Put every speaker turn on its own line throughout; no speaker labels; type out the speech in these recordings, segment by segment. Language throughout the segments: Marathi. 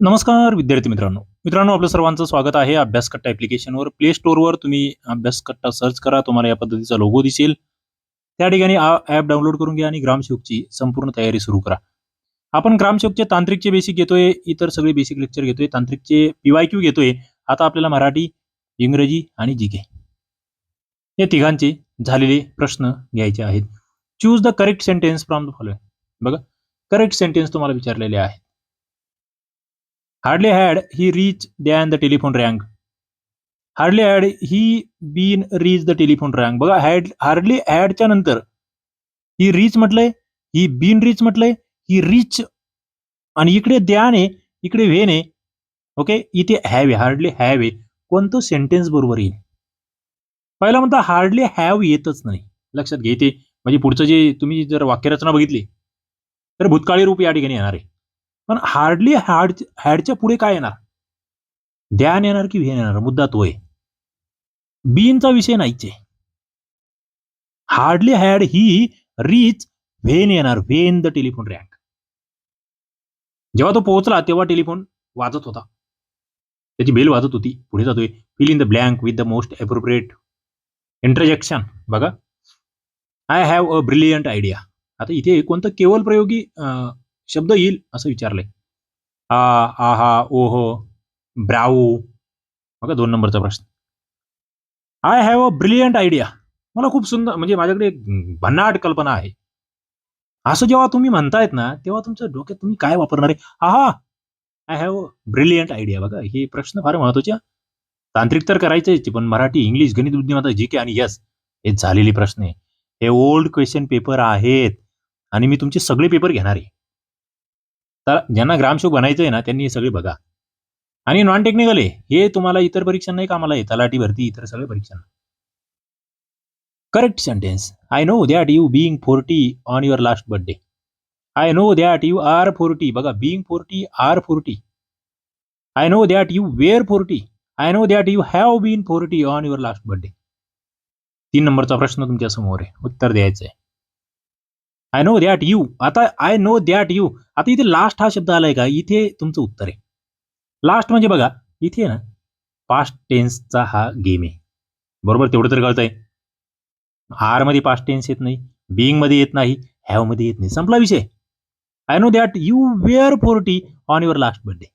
नमस्कार विद्यार्थी मित्रांनो. मित्रांनो आपलं सर्वांचं स्वागत आहे अभ्यास कट्टा ऍप्लिकेशनवर प्ले स्टोअरवर तुम्ही अभ्यास कट्टा सर्च करा तुम्हाला या पद्धतीचा लोगो दिसेल. त्या ठिकाणी ॲप डाउनलोड करून घ्या आणि ग्रामसेवकची संपूर्ण तयारी सुरू करा. आपण ग्रामसेवकचे तांत्रिकचे बेसिक घेतोय इतर सगळे बेसिक लेक्चर घेतोय तांत्रिकचे पीवाय क्यू घेतोय. आता आपल्याला मराठी इंग्रजी आणि जी के या तिघांचे झालेले प्रश्न घ्यायचे आहेत. Choose the correct sentence from the following बघा करेक्ट सेंटेन्स तुम्हाला विचारलेले आहेत. Hardly had he reached than the telephone rang. Hardly had he been reached the telephone rang. बघा हॅड हार्डली हॅडच्या नंतर ही रीच म्हटलंय ही बीन रीच म्हटलंय ही रिच आणि इकडे द्याने इकडे व्हेने ओके इथे हॅव आहे हार्डली हॅव आहे कोणतं सेंटेन्स बरोबर येईल पहिला म्हणता हार्डली हॅव येतच नाही लक्षात घे ते म्हणजे पुढचं जे तुम्ही जर वाक्यरचना बघितली तर भूतकाळी रूप या ठिकाणी येणार आहे पण हार्डली हार्ड हॅडच्या पुढे काय येणार? ध्यान येणार की व्हेन येणार? मुद्दा तो आहे बीनचा विषय नाहीच आहे. Hardly had he reach when येणार. व्हेन द टेलिफोन रँक जेव्हा तो पोहोचला तेव्हा टेलिफोन वाजत होता. त्याची बेल वाजत होती. पुढे जातोय. Fill in the blank with the most appropriate interjection बघा. I have a brilliant idea आता इथे कोणतं केवळ प्रयोगी शब्द येईल असं विचारलंय. आ आहा ओहो ब्राऊ. बघा दोन नंबरचा प्रश्न. I have a brilliant idea मला खूप सुंदर म्हणजे माझ्याकडे एक भन्नाट कल्पना आहे. असं जेव्हा तुम्ही म्हणतायत ना तेव्हा तुमच्या डोक्यात तुम्ही काय वापरणार आहे? Aha I have a brilliant idea बघा हे प्रश्न फार महत्त्वाचे तांत्रिक तर करायचंच पण मराठी इंग्लिश गणित बुद्धिमत्ता जी के आणि यस हे झालेले प्रश्न आहे. हे ओल्ड क्वेश्चन पेपर आहेत. आणि मी तुमचे सगळे पेपर घेणार आहे. तर ज्यांना ग्रामशोक बनायचं आहे ना त्यांनी हे सगळे बघा. आणि नॉन टेक्निकल आहे. हे तुम्हाला इतर परीक्षा नाही कामाला आहे तलाठी भरती इतर सगळ्या परीक्षांना correct sentence I know that you being forty on your last birthday I know that you are forty बघा being forty are forty I know that you were forty I know that you have been forty on your last birthday तीन नंबरचा प्रश्न तुमच्यासमोर आहे. उत्तर द्यायचं आहे आय नो दॅट यू आता आय नो दॅट यू आता इथे लास्ट हा शब्द आलाय का? इथे तुमचं उत्तर आहे. लास्ट म्हणजे बघा इथे ना पास्ट टेन्सचा हा गेम आहे. बरोबर? तेवढं तर कळतंय. आरमध्ये पास्ट टेन्स येत नाही बिईंगमध्ये येत नाही हॅवमध्ये येत नाही. संपला विषय. I know that you were forty on your last birthday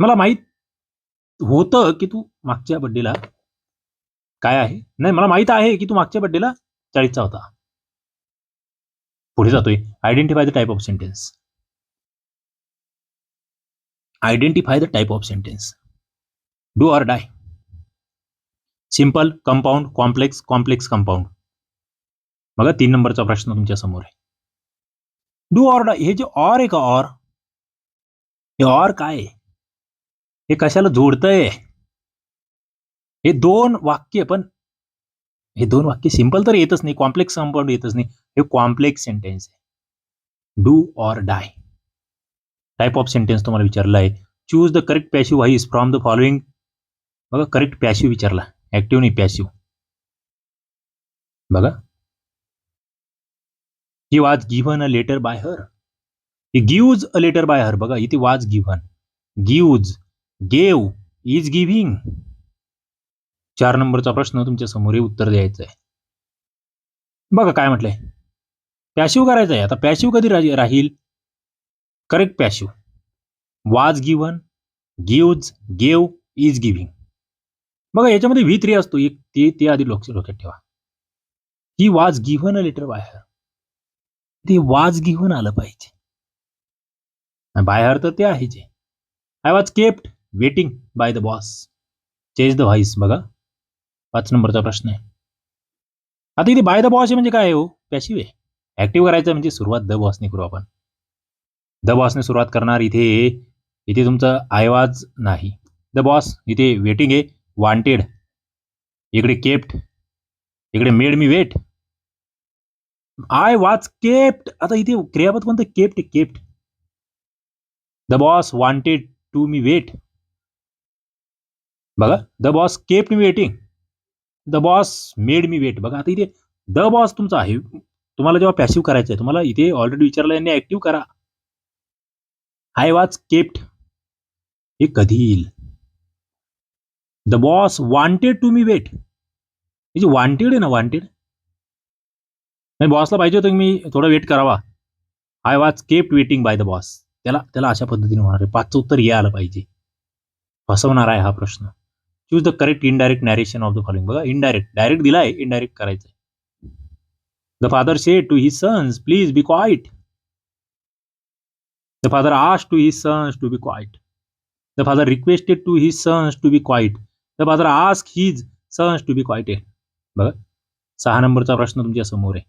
मला माहीत होतं की तू मागच्या बर्थडेला काय आहे? नाही मला माहीत आहे की तू मागच्या बर्थडेला चाळीसचा होता. पुढे जातोय. Identify the type of sentence identify the type of sentence do or die simple compound complex complex compound बघा तीन नंबरचा प्रश्न तुमच्यासमोर आहे. डू ऑर डाय हे जे ऑर आहे का ऑर हे ऑर काय आहे? हे कशाला जोडतंय? हे दोन वाक्य पण हे दोन वाक्य सिम्पल तर येतच नाही कॉम्प्लेक्स कंपाऊंड येतच नाही. हे कॉम्प्लेक्स सेंटेन्स आहे. Do or die type of sentence तुम्हाला विचारला आहे. Choose the correct passive voice from the following बघा करेक्ट पॅशिव विचारला. ऍक्टिव्ह नाही पॅशिव बघा. He was given a letter by her he gives a letter by her बघा, इथे was given gives gave is giving चार नंबरचा प्रश्न तुमच्यासमोर उत्तर द्यायचं आहे. बघा काय म्हटलंय. पॅशिव करायचं आहे. आता पॅशिव कधी राहील? Correct passive was given gives gave is giving बघा याच्यामध्ये व्ही थ्री असतो. एक ते ते आधी लक्ष डोक्यात ठेवा. He was given a letter by her ते वाज गिव्हन आलं पाहिजे. बाय हर तर ते आहे जे. I was kept waiting by the boss chase the voice बघा. पाच नंबरचा प्रश्न आहे. आता इथे बाय द बॉस म्हणजे काय आहे हो? पॅशिव आहे. ऍक्टिव्ह करायचं म्हणजे सुरुवात द बॉसने करू आपण. द बॉसने सुरुवात करणार इथे इथे तुमचं आयवाज नाही. द बॉस इथे वेटिंग आहे. वॉन्टेड इकडे केप्ट इकडे made me wait I was kept आता इथे क्रियापद कोणतं? Kept kept the boss wanted to me wait बघा. The boss kept me waiting the boss made me wait बघा आता इथे द बॉस तुमचा आहे. तुम्हाला जेव्हा पॅसिव्ह करायचं आहे तुम्हाला इथे ऑलरेडी विचारलं यांनी ऍक्टिव्ह करा. आय वॉज केप्ट हे कधी येईल? The boss wanted to me wait हे जे वॉन्टेड आहे ना वॉन्टेड नाही बॉसला पाहिजे होतं की मी थोडा वेट करावा. I was kept waiting by the boss त्याला त्याला अशा पद्धतीने होणार आहे. पाचचं उत्तर हे आलं पाहिजे. फसवणार आहे हा प्रश्न. Choose the correct indirect narration of the following बघा इनडायरेक्ट डायरेक्ट दिलाय इनडायरेक्ट करायचं the father said to his sons please be quiet the father आश to his sons to be quiet the father requested to his sons to be quiet the father ask his sons to be quiet बघा सहा नंबरचा प्रश्न तुमच्यासमोर आहे.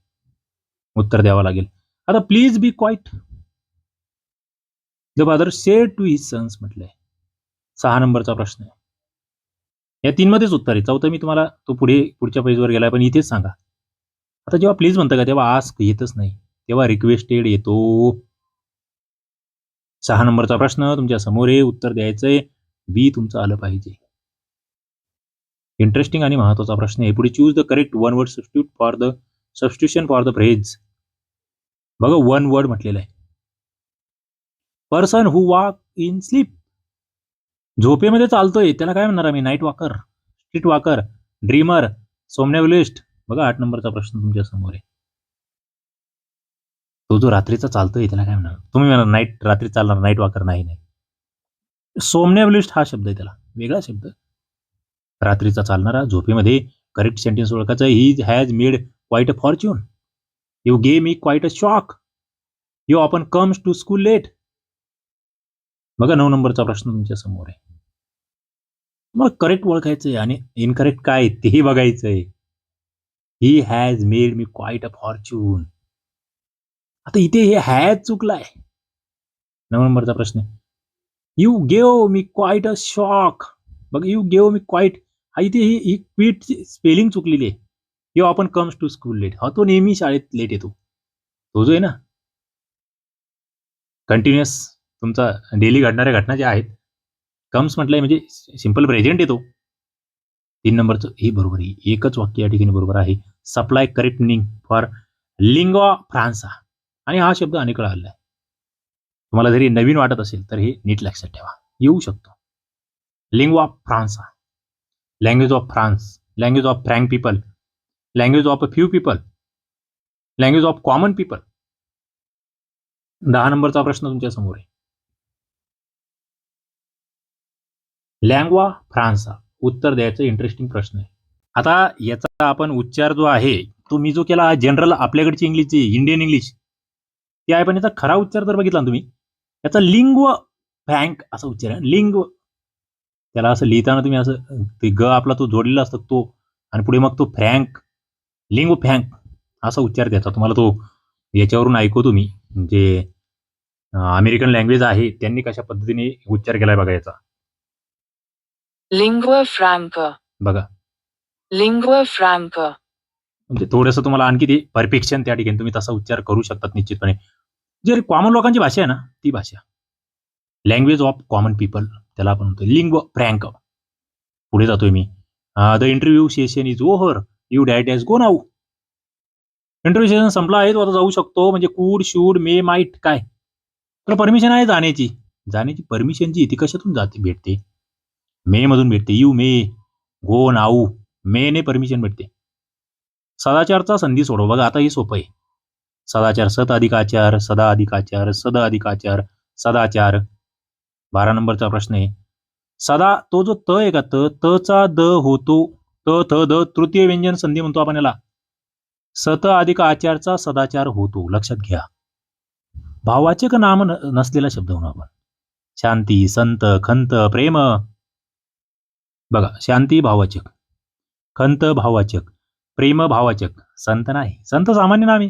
उत्तर द्यावं लागेल. आता please be quiet the father said to his sons म्हटलंय. सहा नंबरचा प्रश्न आहे. या तीन मध्येच उत्तर आहे. चौथं मी तुम्हाला तो पुढे पुढच्या पेजवर गेला पण इथेच सांगा. आता जेव्हा प्लीज म्हणतं का तेव्हा आस्क येतच नाही. तेव्हा रिक्वेस्टेड येतो. सहा नंबरचा प्रश्न तुमच्यासमोर आहे उत्तर द्यायचंय. बी तुमचं आलं पाहिजे. इंटरेस्टिंग आणि महत्त्वाचा प्रश्न आहे. पुढे choose the correct one word substitute for the substitution for the phrase बघा वन वर्ड म्हटलेलं आहे. Person who walk in sleep झोपेमध्ये चालतोय. त्याला काय म्हणणार आम्ही? Night walker street walker dreamer somnambulist बघा आठ नंबरचा प्रश्न तुमच्यासमोर आहे. तो जो रात्रीचा चालतोय त्याला काय म्हणणार? तुम्ही म्हणा नाईट रात्री चालणार नाईट वॉकर नाही नाही. सोमनेवलिस्ट हा शब्द आहे त्याला. वेगळा शब्द. रात्रीचा चालणारा झोपेमध्ये करेक्ट सेंटेन्स ओळखायचं. He has made quite a fortune you gave me quite a shock you आपण कम्स टू स्कूल लेट बघा नऊ नंबरचा प्रश्न तुमच्यासमोर आहे. तुम्हाला करेक्ट ओळखायचंय आणि इनकरेक्ट काय तेही तेही बघायचंय. He has made me quite a fortune आता इथे हे हॅज चुकलाय. नऊ नंबरचा प्रश्न you gave me quite a shock बघ यू गेव मी क्वाईट हा इथे ही ही क्विट स्पेलिंग चुकलेली आहे. यू आपण कम्स टू स्कूल लेट हा तो नेहमी शाळेत लेट येतो. तो जो आहे ना कंटिन्युअस तुमचा डेली घडणाऱ्या घटना ज्या आहेत कम्स म्हटलंय म्हणजे सिंपल प्रेझेंट येतो. तीन नंबरचं हे बरोबर आहे. एकच वाक्य या ठिकाणी बरोबर आहे. Supply correct meaning for lingua franca आणि हा शब्द अनेक वेळा आहे. तुम्हाला जरी नवीन वाटत असेल तर हे नीट लक्षात ठेवा. येऊ शकतो. Lingua franca language of France language of Frank people language of a few people language of common people दहा नंबरचा प्रश्न तुमच्यासमोर आहे. लँग्वा फ्रान्सा. उत्तर द्यायचं इंटरेस्टिंग प्रश्न आहे. आता याचा आपण उच्चार जो आहे तो मी जो केला जनरल आपल्याकडची इंग्लिशची इंडियन इंग्लिश ती आहे पण याचा खरा उच्चार जर बघितला ना तुम्ही याचा लिंग फ्रँक असा उच्चार आहे. लिंग त्याला असं लिहिताना तुम्ही असं ते ग आपला तो जोडलेला असतो तो आणि पुढे मग तो फ्रँक लिंग फ्रँक असा उच्चार द्यायचा. तुम्हाला तो याच्यावरून ऐकू तुम्ही जे अमेरिकन लँग्वेज आहे त्यांनी कशा पद्धतीने उच्चार केला बघा
Lingua franca.
बघा.
Lingua franca.
म्हणजे थोडंसं तुम्हाला आणखी ते परफेक्शन त्या ठिकाणी तुम्ही तसा उच्चार करू शकतात निश्चितपणे. जे कॉमन लोकांची भाषा आहे ना ती भाषा. लँग्वेज ऑफ कॉमन पीपल त्याला आपण म्हणतो लिंग फ्रँक पुढे जातोय मी. The interview session is over you that age go now interview session संपला आहे तो आता जाऊ शकतो. म्हणजे कूड शूड मे माईट काय? तर परमिशन आहे जाण्याची. जाण्याची परमिशन जी ती कशातून जाते भेटते. मे मधून भेटते. यू मे गो नाऊ मेने परमिशन भेटते. सदाचारचा संधी सोडव. बघा आता हे सोपं आहे. सदाचार सत अधिकाचार सदा अधिकाचार सद अधिकाचार सदाचार. बारा नंबरचा प्रश्न आहे. सदा तो जो त आहे का त? तचा द होतो. त थ द तृतीय व्यंजन संधी म्हणतो आपण याला. सत अधिक आचारचा सदाचार होतो. लक्षात घ्या. भावाचक नाम न- नसलेला शब्द म्हणून आपण. शांती संत खंत प्रेम बघा शांती भाववाचक खंत भाववाचक प्रेम भाववाचक संत नाही. संत सामान्य नाम आहे.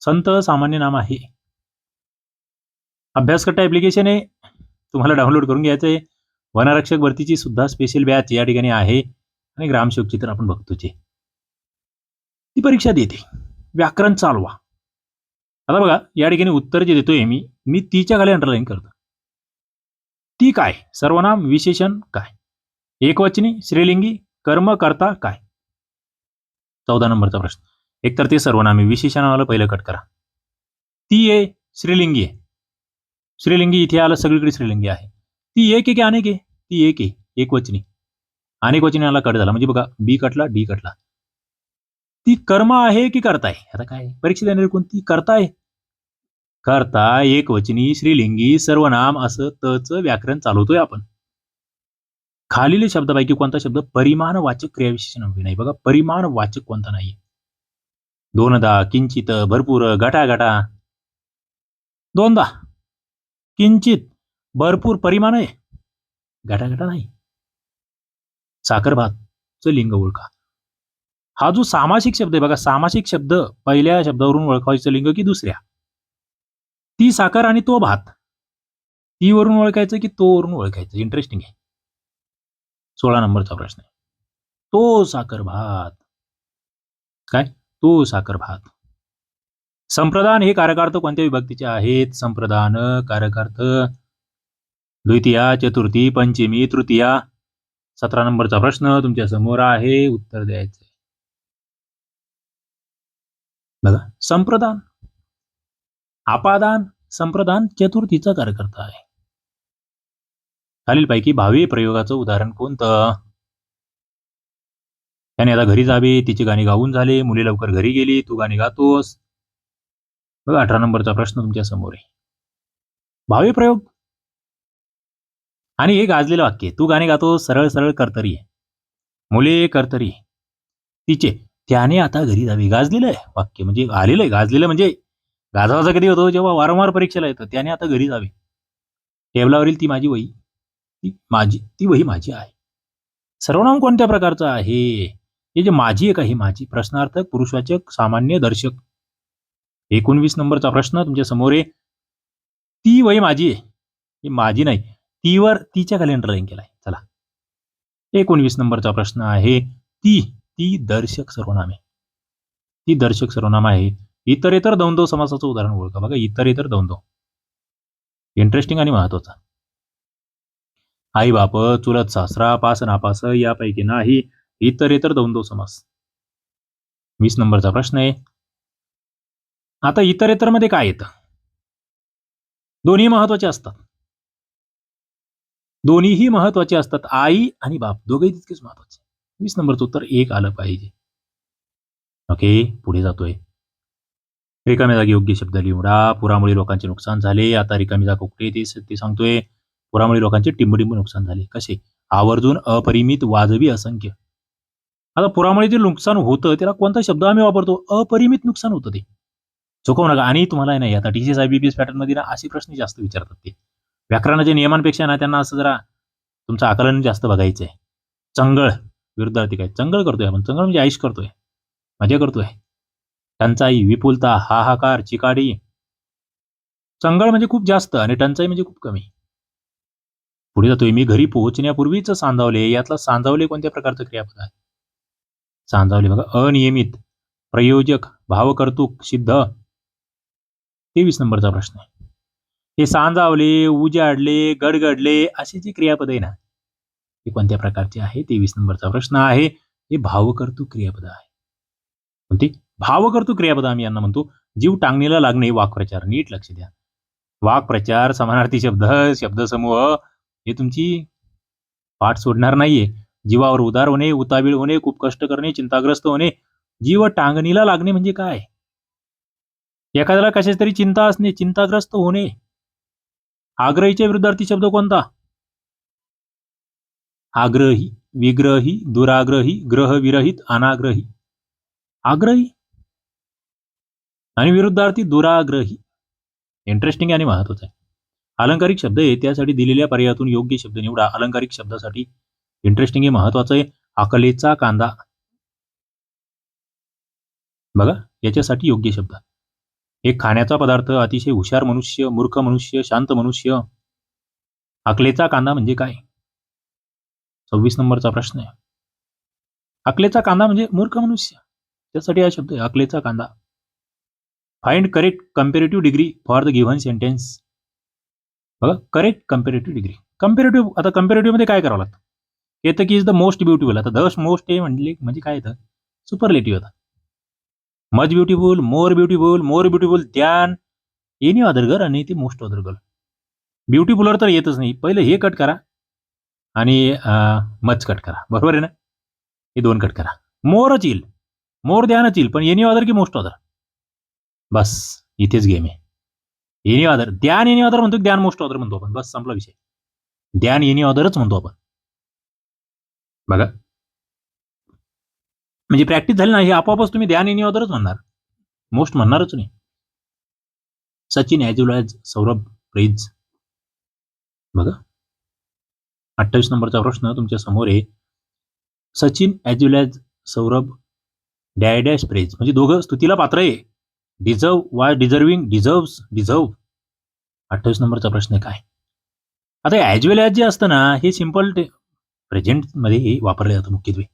संत सामान्य नाम आहे. अभ्यासकट्टा ॲप्लिकेशन आहे. तुम्हाला डाउनलोड करून घ्यायचं आहे. वनरक्षक भरतीची सुद्धा स्पेशल बॅच या ठिकाणी आहे. आणि ग्रामसेवकची तर आपण बघतोच आहे. ती परीक्षा देते. व्याकरण चालवा. आता बघा या ठिकाणी उत्तर जे देतोय मी मी तीच्या खाली अंडरलाईन करतो. ती काय? सर्वनाम विशेषण काय? एकवचनी श्रीलिंगी कर्म करता काय? चौदा नंबरचा प्रश्न. एकतर ते सर्वनामी विशेषणावाला पहिलं कट करा. ती ए श्रीलिंगी आहे. श्रीलिंगी इथे आलं सगळीकडे श्रीलिंगी आहे. ती एक आहे की अनेक आहे? ती एक आहे एकवचनी. अनेक वचनी आला कट झाला. म्हणजे बघा बी कटला डी कटला. ती कर्म आहे की करताय आता काय? परीक्षा देणारी कोणती करताय करता एकवचनी श्रीलिंगी सर्वनाम असं तच व्याकरण चालवतोय आपण. खालील शब्दापैकी कोणता शब्द परिमाणवाचक क्रियाविशेषण नाही बघा परिमाणवाचक कोणता नाही दोनदा किंचित भरपूर गटा गटा दोनदा किंचित भरपूर परिमाण आहे. गटा गटा नाही. साखर च लिंग ओळखा. हा जो सामासिक शब्द आहे बघा सामासिक शब्द पहिल्या शब्दावरून ओळखायचं लिंग की दुसऱ्या? ती साखर आणि तो भात. ती वरून ओळखायचं की तो वरून ओळखायचं? इंटरेस्टिंग आहे. सोळा नंबरचा प्रश्न आहे. तो साखर भात. काय? तो साखर भात. संप्रदान हे कारकार्थ कोणत्या विभक्तीचे आहेत? संप्रदान कारकार्थ. द्वितीया चतुर्थी पंचमी तृतीया. सतरा नंबरचा प्रश्न तुमच्यासमोर आहे. उत्तर द्यायचं बघा. संप्रदान. आपादान संप्रदान चतुर्थीचा कार्यकर्ता आहे. खालीलपैकी भावी प्रयोगाचं उदाहरण कोणतं? त्याने आता घरी जावे तिची गाणी गाऊन झाले मुली लवकर घरी गेली तू गाणी गातोस. बघा अठरा नंबरचा प्रश्न तुमच्यासमोर आहे. भावी प्रयोग? आणि हे गाजलेलं वाक्य तू गाणी गातो सरळ सरळ कर्तरी आहे. मुले कर्तरी तिचे त्याने आता घरी जावे. गाजलेलं आहे वाक्य. म्हणजे आलेलं आहे. गाजलेलं म्हणजे गाजावाजा कधी होतो? जेव्हा वारंवार परीक्षेला येतं. त्याने आता घरी जावे. टेबलावरील ती माझी वही. ती माझी ती वही माझी आहे. सर्वनाम कोणत्या प्रकारचं आहे? हे जे माझी एक आहे माझी प्रश्नार्थक पुरुषवाचक सामान्य दर्शक. एकोणवीस नंबरचा प्रश्न तुमच्यासमोर आहे. ती वही माझी आहे. ही माझी नाही. तीवर तिच्या खाली अंडरलाईन केलाय चला. एकोणवीस नंबरचा प्रश्न आहे. ती ती दर्शक सर्वनाम आहे. ती दर्शक सर्वनाम आहे. इतरेतर द्वंद्व समासाचं उदाहरण ओळखा बघा. इतरेतर द्वंद्व. इंटरेस्टिंग आणि महत्त्वाचा. आई बाप चुलत सासरा पास नापास यापैकी नाही इतरेतर द्वंद्व समास. वीस नंबरचा प्रश्न आहे. आता इतरेतरमध्ये काय येतं? दोन्ही महत्त्वाचे असतात. दोन्हीही महत्त्वाचे असतात. आई आणि बाप दोघेही तितकेच महत्त्वाचे. वीस नंबरचं उत्तर एक आलं पाहिजे. ओके पुढे जातोय. रिकाम्या जागी योग्य शब्द निवडा पुरामुळे लोकांचे नुकसान झाले. आता रिकामी जागा कुठे ते सांगतोय. पुरामुळे लोकांचे टिंबटिंब नुकसान झाले. कसे? आवर्जून अपरिमित वाजवी असंख्य. आता पुरामुळे जे नुकसान होतं त्याला कोणता शब्द आम्ही वापरतो? अपरिमित नुकसान होतं ते. चुकवू नका. आणि तुम्हाला नाही आता T C S I B S पॅटर्नमध्ये ना असे प्रश्न जास्त विचारतात ते. व्याकरणाच्या नियमांपेक्षा ना त्यांना असं जरा तुमचं आकलन जास्त बघायचं आहे चंगळ विरुद्धार्थी काय? चंगळ करतोय आपण. चंगळ म्हणजे आयुष करतोय. मजा करतोय. टंचाई विपुलता हाहाकार चिकाडी चंगळ म्हणजे खूप जास्त आणि टंचाई म्हणजे खूप कमी. पुढे जातोय. मी घरी पोहोचण्यापूर्वीच सांजावले यातला सांजावले कोणत्या प्रकारचं क्रियापद आहे सांजावले बघा. अनियमित प्रयोजक भावकर्तुक सिद्ध. तेवीस नंबरचा प्रश्न आहे. हे सांजावले उजाडले गडगडले असे जे क्रियापद आहे ना हे कोणत्या प्रकारचे आहे? तेवीस नंबरचा प्रश्न आहे. हे भावकर्तुक क्रियापद आहे. कोणते? भावकर्तुक क्रियापद आम्ही यांना म्हणतो. जीव टांगणीला लागणे वाक्प्रचार. नीट लक्ष द्या. वाक्प्रचार समानार्थी शब्द शब्दसमूह हे तुमची पाठ सोडणार नाहीये. जीवावर उदार होणे उतावीळ होणे खूप कष्ट करणे चिंताग्रस्त होणे जीव टांगणीला लागणे म्हणजे काय? एखाद्याला कशाची तरी चिंता असणे चिंताग्रस्त होणे. आग्रहीच्या विरुद्धार्थी शब्द कोणता? आग्रही विग्रही दुराग्रही ग्रहविरहित अनाग्रही. आग्रही. आणि विरुद्धार्थी दुराग्रही. इंटरेस्टिंग आणि महत्वाचं आहे. अलंकारिक शब्द आहे त्यासाठी दिलेल्या पर्यायातून योग्य शब्द निवडा. अलंकारिक शब्दासाठी इंटरेस्टिंग आहे महत्वाचं आहे अकलेचा कांदा. बघा याच्यासाठी योग्य शब्द. एक खाण्याचा पदार्थ अतिशय हुशार मनुष्य मूर्ख मनुष्य शांत मनुष्य. अकलेचा कांदा म्हणजे काय? सव्वीस नंबरचा प्रश्न आहे. अकलेचा कांदा म्हणजे मूर्ख मनुष्य. त्यासाठी हा शब्द आहे अकलेचा कांदा. Find correct comparative degree for the given sentence बघा करेक्ट कम्पेरेटिव्ह डिग्री कम्पेरेटिव्ह आता कम्पेरेटिव्हमध्ये काय करावं लागतं? येतं की इज द मोस्ट ब्युटिफुल आता द मोस्ट हे म्हणले म्हणजे काय येतं? सुपरलेटिव्ह होता much beautiful more beautiful more beautiful than any other girl आणि ते मोस्ट अदर गर्ल ब्युटीफुलर तर येतच नाही. पहिलं हे कट करा आणि मच कट करा. बरोबर आहे ना? हे दोन कट करा. मोरच येईल. मोर ध्यानच येईल. पण एनी ऑदर की मोस्ट ऑदर बस इथेच गेम आहे. Any other than any other म्हणतो ध्यान मोस्ट ऑदर म्हणतो आपण. बस संपला विषय. ध्यान एनी ऑदरच म्हणतो आपण. बघा. म्हणजे प्रॅक्टिस झाली ना हे आपोआपच तुम्ही ध्यान एनी ऑदरच म्हणणार. मोस्ट म्हणणारच नाही. Sachin as well as Saurabh praise बघा. अठ्ठावीस नंबरचा प्रश्न तुमच्यासमोर आहे. Sachin as well as Saurabh dash praise म्हणजे दोघं स्तुतीला पात्र आहे. Deserve why deserving deserve deserve अठ्ठावीस नंबरचा प्रश्न काय? आता ॲज वेल ॲज जे असतं ना हे सिंपल प्रेझेंटमध्ये हे वापरले जातं मुख्यत्वे.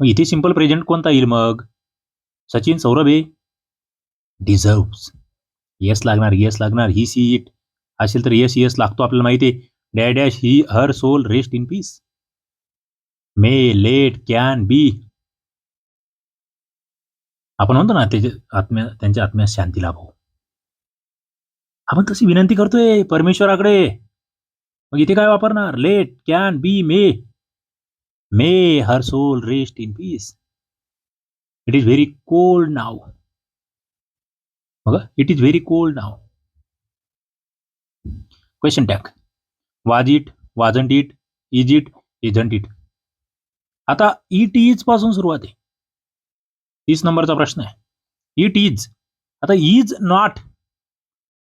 मग इथे सिंपल प्रेझेंट कोणता येईल मग? सचिन सौरभ आहे डिझर्व्स येस लागणार येस लागणार ही सी इट असेल तर येस येस लागतो आपल्याला माहिती आहे. डॅ dash he her soul rest in peace may let can be आपण म्हणतो ना त्याच्या आत्म्या त्यांच्या आत्म्यास शांती लाभो. आपण तशी विनंती करतोय परमेश्वराकडे. मग इथे काय वापरणार? Let can be may may her soul rest in peace it is very cold now बघा it is very cold now question tag. Was it wasn't it is it isn't it आता इट इजपासून सुरुवात आहे. तीस नंबरचा प्रश्न आहे. इट इज आता इज नॉट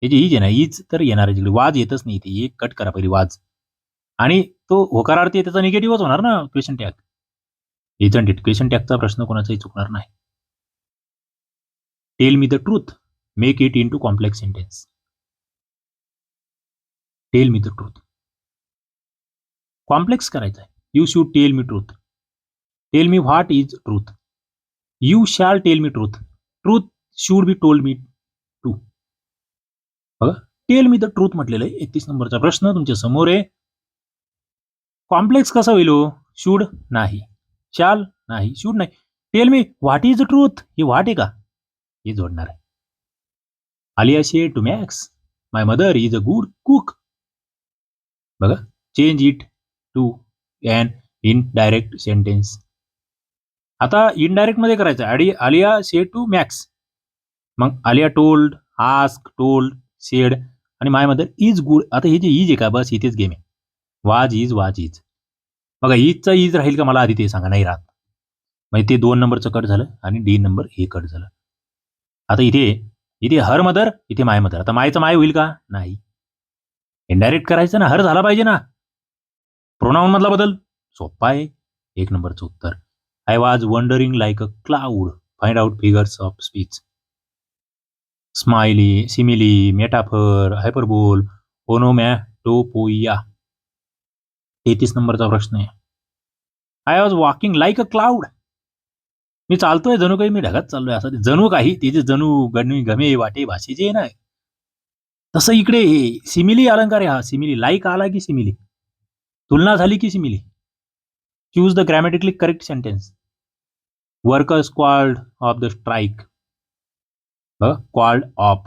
हे जे इज आहे ना इज तर येणार आहे तिकडे. वाज येतच नाही ते एक कट करा पहिली वाज. आणि तो होकारार्थी आहे त्याचा निगेटिव्हच होणार ना question tag isn't it question टॅगचा प्रश्न कोणाचाही चुकणार नाही. Tell me the truth make it into complex sentence tell me the truth complex करायचं आहे. You should tell me truth tell me what is truth you shall tell me truth truth should be told me to बघा टेल मी द ट्रूथ म्हटलेलं आहे. एकतीस नंबरचा प्रश्न तुमच्यासमोर आहे. कॉम्प्लेक्स कसा होईल हो? शूड नाही. शाल नाही. शूड नाही. Tell me what is the truth हे व्हॉट आहे का? हे जोडणार आहे. Alia says to Max my mother is a good cook बघा change it to an indirect sentence आता इनडायरेक्टमध्ये करायचं. आडी आलिया से टू मॅक्स मग Alia told ask told said आणि माय मदर इज गुड आता हे जे इज आहे का? बस इथेच गेम आहे. वाज इज वाज इज बघा इजचा इज राहील का? मला आधी ते सांगा. नाही राहत. म्हणजे ते दोन नंबरचं कट झालं आणि डी नंबर हे कट झालं. आता इथे इथे हर मदर इथे माय मदर आता मायचं माय होईल का? नाही. इनडायरेक्ट करायचं ना? हर झाला पाहिजे ना. प्रोनाऊन मधला बदल. सोपा आहे. एक नंबरचं उत्तर. I was wondering like a cloud find out figures of speech smiley simile metaphor hyperbole onomatopoeia तेहतीस नंबरचा प्रश्न आहे. I was walking like a cloud मी चालतोय जणू काही मी ढगात चाललोय असं जणू काही ते जे जणू गणवी गमे वाटे भाषेचे ना. तसं इकडे हे सिमिली अलंकार आहे हा सिमिली लाईक आला की सिमिली तुलना झाली की simile choose the grammatically correct sentence workers called off the strike called off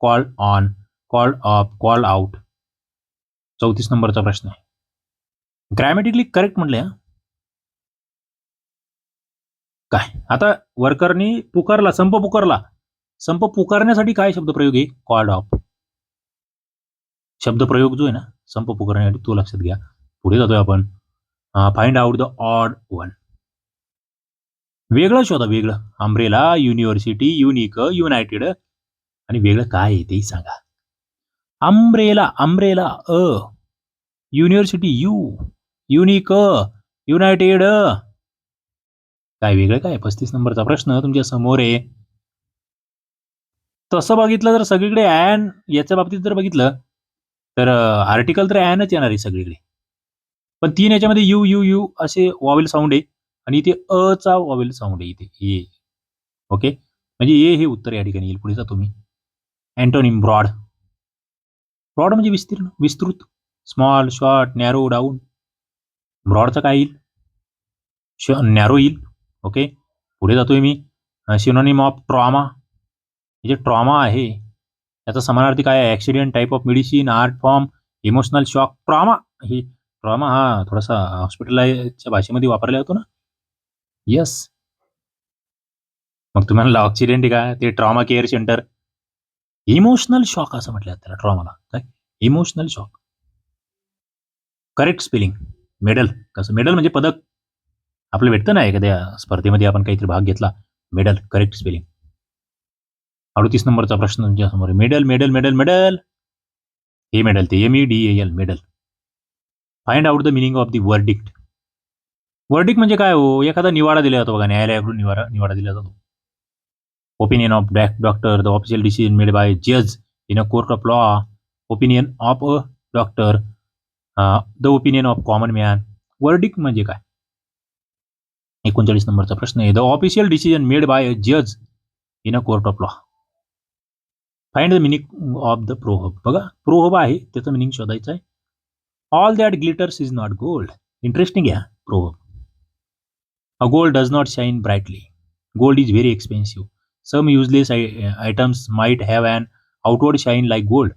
called on called off called out चौतीस नंबरचा प्रश्न आहे. ग्रॅमॅटिकली करेक्ट म्हटले हा? काय? आता वर्करनी पुकारला संप पुकारला. संप पुकारण्यासाठी काय शब्दप्रयोग आहे? कॉल्ड ऑफ शब्दप्रयोग जो आहे ना संप पुकारण्यासाठी तो लक्षात घ्या. पुढे जातोय आपण. Find out the odd one वेगळं शोधा वेगळं. अम्ब्रेला युनिव्हर्सिटी युनिक युनायटेड आणि वेगळं काय आहे तेही सांगा. Umbrella umbrella a. University you unique united काय वेगळं काय? पस्तीस नंबरचा प्रश्न तुमच्यासमोर आहे. तसं बघितलं तर सगळीकडे ॲन याच्या बाबतीत जर बघितलं तर आर्टिकल तर ॲनच येणार आहे सगळीकडे. पण तीन याच्यामध्ये यू यू यू असे वॉवेल साऊंड आहे आणि इथे अ चा वॉवेल साऊंड आहे इथे. ए. ओके? म्हणजे ए हे उत्तर या ठिकाणी येईल. पुढे जा तुम्ही. अँटोनिम ब्रॉड ब्रॉड म्हणजे विस्तीर्ण विस्तृत स्मॉल शॉर्ट नॅरो डाऊन ब्रॉडचा काय येईल? श नॅरो येईल. ओके? पुढे जातोय मी. शिनोनिम ऑफ ट्रॉमा हे जे ट्रॉमा आहे याचा समानार्थी काय आहे? Accident type of medicine art form emotional shock trauma हे ट्रॉमा हा थोडासा हॉस्पिटलच्या भाषेमध्ये वापरला होतो ना? येस मग तुम्हाला ऑक्सिडेंट आहे का? ते trauma care centre emotional shock असं म्हटलं त्याला ट्रॉमाला काय? Emotional shock correct spelling medal कसं? मेडल म्हणजे पदक. आपलं भेटतं ना एखाद्या स्पर्धेमध्ये आपण काहीतरी भाग घेतला. मेडल करेक्ट स्पेलिंग अडतीस नंबरचा प्रश्न तुमच्यासमोर मेडल मेडल मेडल मेडल हे मेडल ते M E D L medal find out the meaning of the verdict verdict म्हणजे काय हो? एखादा निवाडा दिला जातो बघा न्यायालयाकडून निवाडा निवाडा दिला जातो. Opinion of doctor the official decision made by जज in a court of law opinion of a doctor the opinion of common man verdict म्हणजे काय? एकोणचाळीस नंबरचा प्रश्न आहे. The official decision made by a जज in a court of law find the meaning of the proverb बघा प्रोहब आहे त्याचं मिनिंग शोधायचं आहे. All that glitters is not gold interesting आहे proverb a gold does not shine brightly gold is very expensive some useless items might have an outward shine like gold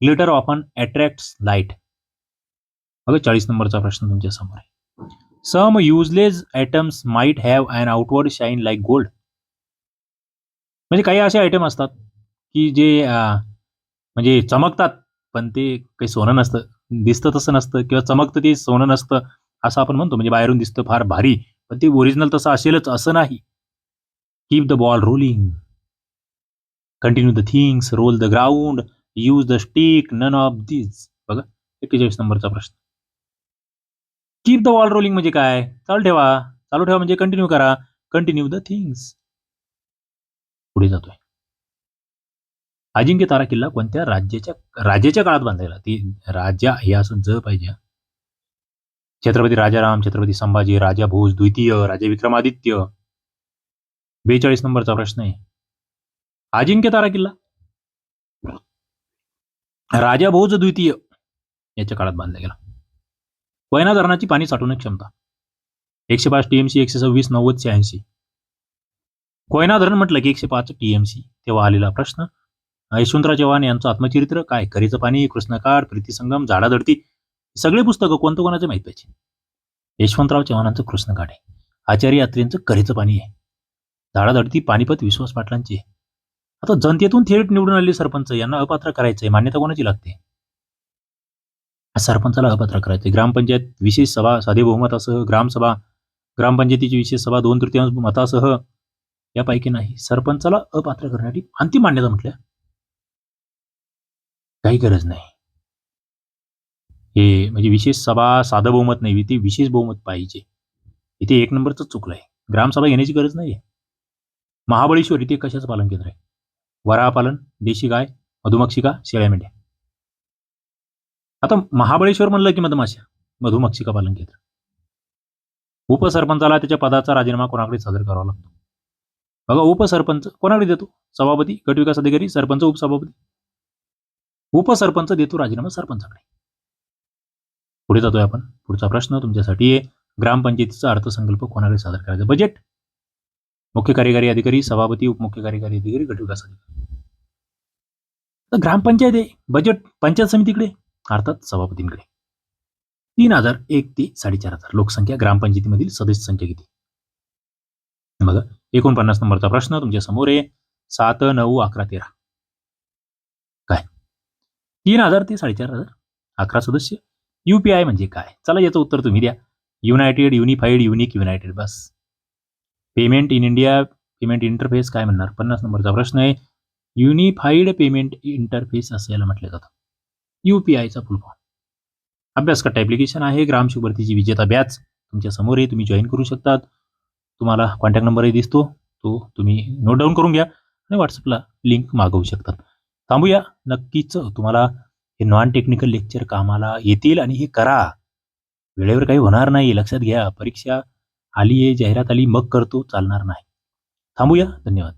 glitter often attracts light बघा चाळीस नंबरचा प्रश्न तुमच्यासमोर आहे. Some useless items might have an outward shine like gold म्हणजे काही असे आयटम असतात की जे म्हणजे चमकतात पण ते काही सोनं नसतं. दिसतं तसं नसतं किंवा चमकतं ते सोनं नसतं असं आपण म्हणतो. म्हणजे बाहेरून दिसतं फार भारी पण ते ओरिजिनल तसं असेलच असं नाही. Keep the ball rolling continue the things roll the ground use the stick none of this बघा एक्केचाळीस नंबरचा प्रश्न. कीप द बॉल रोलिंग म्हणजे काय? चालू ठेवा. चालू ठेवा म्हणजे कंटिन्यू करा. कंटिन्यू द थिंग्स पुढे जातोय. अजिंक्य तारा किल्ला कोणत्या राज्याच्या राजाच्या काळात बांधलेला? ती राजा हे असून ज पाहिजे? छत्रपती राजाराम छत्रपती संभाजी राजा भोज द्वितीय राजा विक्रमादित्य. बेचाळीस नंबरचा प्रश्न आहे. अजिंक्य तारा किल्ला? राजा भोज द्वितीय. याच्या काळात बांधला गेला. कोयना धरणाची पाणी साठवण्याची क्षमता. एकशे पाच टीएमसी एकशे सव्वीस नव्वद शहाऐंशी. कोयना धरण म्हटलं की एकशे पाच टीएमसी. तेव्हा आलेला प्रश्न यशवंतराव चव्हाण यांचं आत्मचरित्र काय? करीचं पाणी कृष्णकाळ प्रीतीसंगम झाडाधडती सगळे पुस्तकं कोणतं कोणाचं माहीत पाहिजे? यशवंतराव चव्हाणांचं कृष्णकाठ आहे आचार्य यात्रेंचं करीचं पाणी आहे. झाडाधडती पानिपत विश्वास पाटलांची आहे. आता जनतेतून थेट निवडून आलेले सरपंच यांना अपात्र करायचंय मान्यता कोणाची लागते? सरपंचाला अपात्र करायचंय. ग्रामपंचायत विशेष सभा साधे बहुमतासह ग्रामसभा ग्रामपंचायतीची विशेष सभा दोन तृतीयांश मतासह यापैकी नाही. सरपंचाला अपात्र करण्यासाठी अंतिम मान्यता म्हटल्या. काही गरज नाही. हे म्हणजे विशेष सभा साधं बहुमत नाही ते विशेष बहुमत पाहिजे. इथे एक नंबरच आहे. ग्रामसभा घेण्याची गरज नाही महाबळेश्वर इथे कशाचं पालन केंद्र आहे? वराहपालन देशी गाय मधुमक्षिका शेळ्या मेंढ्या. आता महाबळेश्वर म्हणलं की मधमाशा मधुमक्षिका पालन केंद्र. उपसरपंचाला त्याच्या पदाचा राजीनामा कोणाकडे सादर करावा लागतो? बघा उपसरपंच कोणाकडे देतो? सभापती गटविकास अधिकारी सरपंच उपसभापती. उपसरपंच देतो राजीनामा सरपंचाकडे. पुढे जातोय आपण. पुढचा प्रश्न तुमच्यासाठी आहे. ग्रामपंचायतीचा अर्थसंकल्प कोणाकडे सादर करायचा? बजेट मुख्य कार्यकारी अधिकारी सभापती उपमुख्य कार्यकारी अधिकारी गटविकास अधिकारी. तर ग्रामपंचायत आहे. बजेट पंचायत समितीकडे. अर्थात सभापतींकडे. तीन हजार एक ते साडेचार हजार. लोकसंख्या ग्रामपंचायतीमधील सदस्य संख्या किती? बघा. एकोणपन्नास नंबरचा प्रश्न तुमच्यासमोर आहे. सात नऊ अकरा तेरा. तीन हजार ते साडेचार हजार. अकरा सदस्य. यू पी आय म्हणजे काय? चला याचं उत्तर तुम्ही द्या. United unified unique united bus. Payment in India payment interface काय म्हणणार? पन्नास नंबरचा प्रश्न आहे. युनिफाईड पेमेंट इंटरफेस असं याला म्हटलं जातं. यू पी आयचा फुल फॉर्म अभ्यासकट्ट ॲप्लिकेशन आहे. ग्रामशिव भरतीची विजेता बॅच तुमच्यासमोर आहे. तुम्ही जॉईन करू शकतात. तुम्हाला कॉन्टॅक्ट नंबरही दिसतो. तो तुम्ही नोट डाऊन करून घ्या. आणि व्हॉट्सअपला लिंक मागवू शकतात. थांबूया. नक्कीच तुम्हाला हे नॉन टेक्निकल लेक्चर कामाला येतील आणि हे करा. वेळेवर काही होणार नाही लक्षात घ्या. परीक्षा आली आहे जाहिरात आली मग करतो चालणार नाही. थांबूया. धन्यवाद.